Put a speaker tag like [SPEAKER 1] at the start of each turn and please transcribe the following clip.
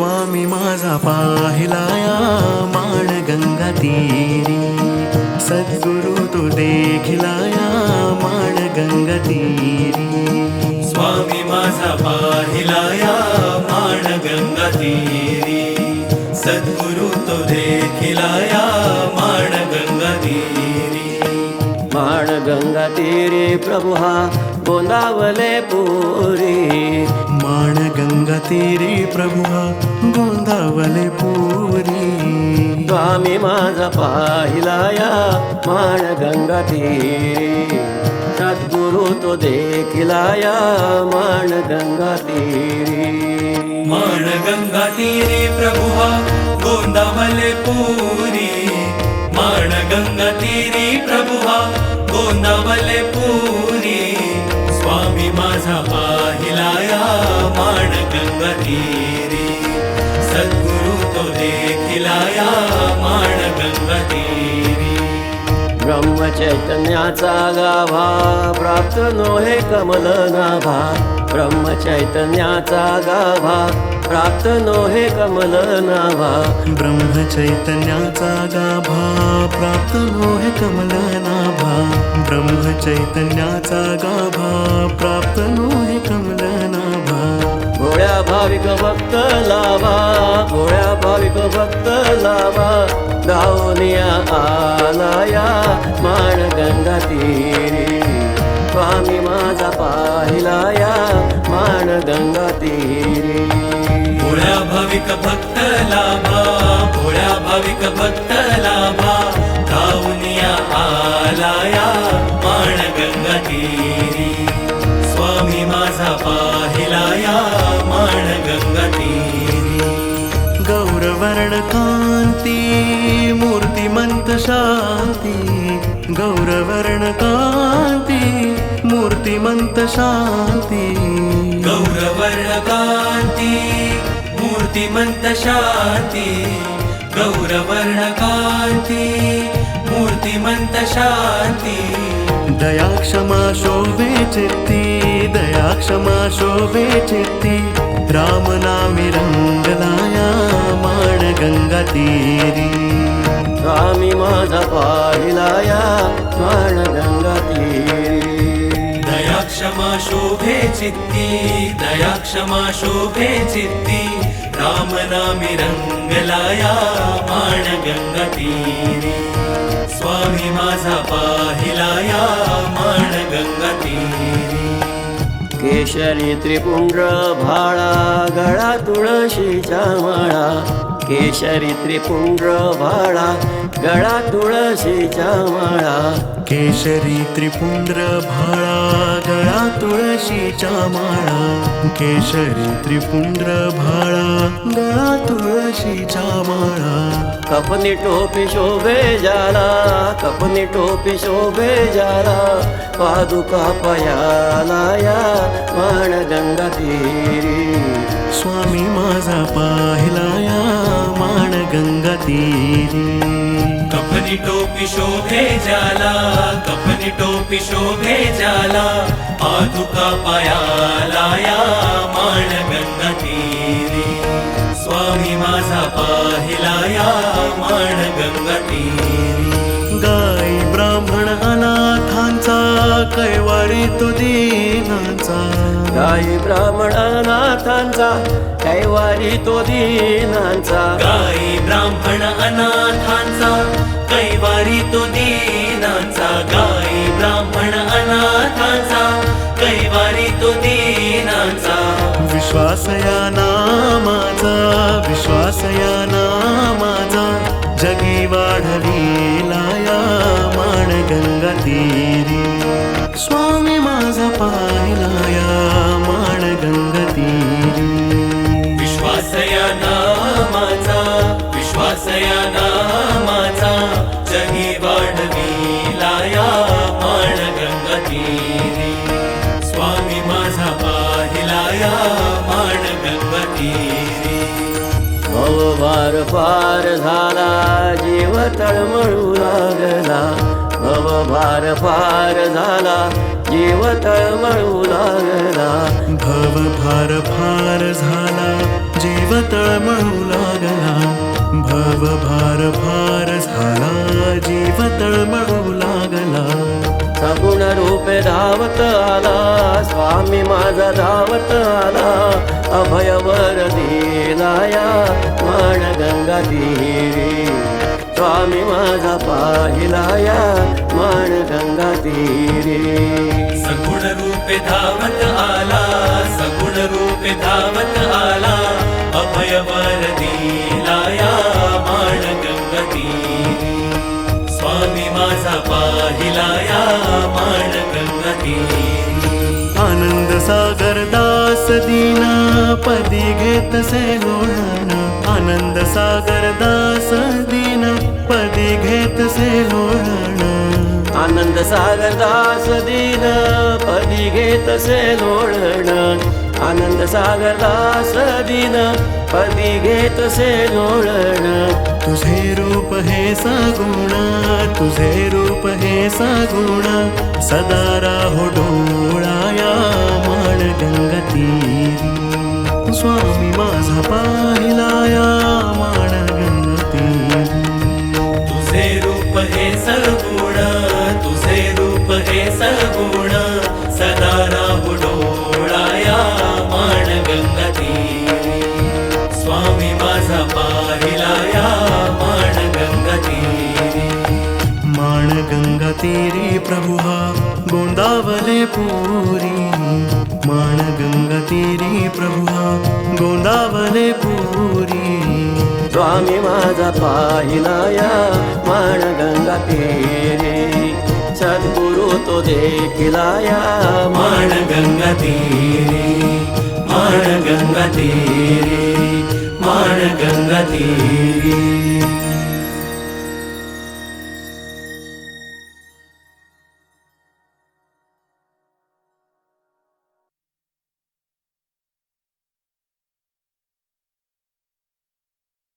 [SPEAKER 1] स्वामी माझा पाहिलाया माण गंगा तीरी. सद्गुरु तो देखिलाया माण गंगा तीरी.
[SPEAKER 2] स्वामी माझा पाहिलाया माण गंगा तीरी. सद्गुरु तो देखिलाया माण गंगा तीरी.
[SPEAKER 3] माण गंगा तीरी प्रभु हा गोंदावले पुरी.
[SPEAKER 1] माण गंगा तीरी प्रभुहा गोंदावले पुरी.
[SPEAKER 3] स्वामी माझा पाहिलाया माण गंगा तीरे. सद्गुरु तो देखिलाया माण गंगा तीरे.
[SPEAKER 2] माण गंगा तीरे प्रभुहा गोंदावले पुरी. माण गंगा तीरे प्रभुहा गोंदावले पुरी. माण गंगा तीरी सद्गुरु तो देखिलाया माण गंगा तीरी
[SPEAKER 3] ब्रह्म चैतन्याचा गाभा प्राप्त नोहे कमल नाभा. ब्रह्म चैतन्याचा गाभा प्राप्त नोहे कमल नाभा.
[SPEAKER 1] ब्रह्म चैतन्याचा गाभा प्राप्त नोहे कमल नाभा. ब्रह्म चैतन्याचा गाभा प्राप्त नोहे कमल
[SPEAKER 3] भाविक भक्त लावा भोळ्या भाविक भक्त लावा धावनिया आलाया माण गंगा तीरी. स्वामी माझा पाहिलाया माण गंगा तीरी.
[SPEAKER 2] भोळ्या भाविक भक्त लावा भोळ्या भाविक भक्त गौरवर्णकान्ति मूर्तिमन्तशान्ति। गौरवर्णकान्ति मूर्तिमन्तशान्ति। गौरवर्णकान्ति
[SPEAKER 1] मूर्तिमन्तशान्ति। गौरवर्णकान्ति मूर्तिमन्तशान्ति। मूर्तिमन्तशाति दयाक्षमाशो वे चेत् दयाक्षमा शोवे चेत् रामनामि रङ्गनाया गंगा तीरी
[SPEAKER 3] स्वामी माझा पाहिलाया माण गंगा तीरी
[SPEAKER 2] दया क्षमा शोभे चित्ती दया क्षमा शोभे चित्ती राम नामी रंगलाया माण गंगा तीरी स्वामी माझा पाहिलाया माण गंगा तीरी
[SPEAKER 3] केशरी त्रिपुंड्र भाळा गळा तुळशीच्या माळा केशरि त्रिपुण्ड्रवाळा गळा तुळशीच्या माळा.
[SPEAKER 1] केशरी त्रिपुंड्र भाळा गळा तुळशीच्या माळा. केशरी त्रिपुंड्र भाळा गळा तुळशीच्या माळा.
[SPEAKER 3] कपनी टोपी शोभे जाला कपनी टोपी शोभे जाला. पादुका पयालाया माण गंगा तीरी.
[SPEAKER 1] स्वामी माझा पाहिलाया माण गंगा तीरी।
[SPEAKER 2] कफनी टोपी शोभे जाला कफनी टोपी शोभे जाला पादुका पायालाया माण गंगा तीरी। स्वामी माझा पाहिलाया माण गंगा तीरी।
[SPEAKER 1] गाई ब्राह्मण अनाथांचा कैवारी तो दीनांचा।
[SPEAKER 3] गाई ब्राह्मणानाथांचा कैवारी तो दीनांचा।
[SPEAKER 2] गाई ब्राह्मण अनाथांचा कैवारी तो दीनाचा गाई ब्राह्मण अनाथांचा कैवारी तो दीनाचा. विश्वासया नामाचा विश्वासया नामाचा जगी वाढविलाया माण गंगा तीरी. स्वामी माझा पा तीरी
[SPEAKER 3] भवभार पार झाला जीव तळमळू लागला. भवभार पार झाला जीव तळमळू लागला.
[SPEAKER 1] भव भार फार झाला जीव तळमळू लागला. भव भार भार झाला जीव तळमळू लागला.
[SPEAKER 3] सगुण रूपे धावत आला स्वामी माझा धावत आला. अभयवर दिलाया मान गंगा तीरी स्वामी माझा पाहिलाया मान गंगा तीरी
[SPEAKER 2] सगुण रूपे धावत आला सगुण रूपे धावत आला अभयवर दिलाया माण गंगती स्वामी माझा पाहिलाया माण गंगती
[SPEAKER 1] आनंद सागर दास दीना पदी घेत से लोळण आनंद सागर दास दीना पदी घेत से लोळण.
[SPEAKER 3] आनंद सागर दास दीन पदी घेत से लोळण. आनंद सागर दास दीन पदी घेत से लोळण.
[SPEAKER 1] तुझे रूप हे सगुण तुझे रूप हे सगुण सदा राहो मान गंगा तीरी स्वामी माझा पाहिलाया मान गंगा तीरी
[SPEAKER 2] तुझे रूप हे सगुण तुझे रूप हे सगुण सदा राहू डोळाया माण गंगती स्वामी माझा पाहिलाया माण गंगती
[SPEAKER 1] माण गंगा तीरी प्रभु हा गोंदावले पुरी। माण गंगा तीरी प्रभु गोंदावले पुरी।
[SPEAKER 3] स्वामी माझा पाहिलाया मान गंगा तीरी। सद्गुरु तो देखिलाया
[SPEAKER 2] माण तेरी माण तेरी माण तेरी।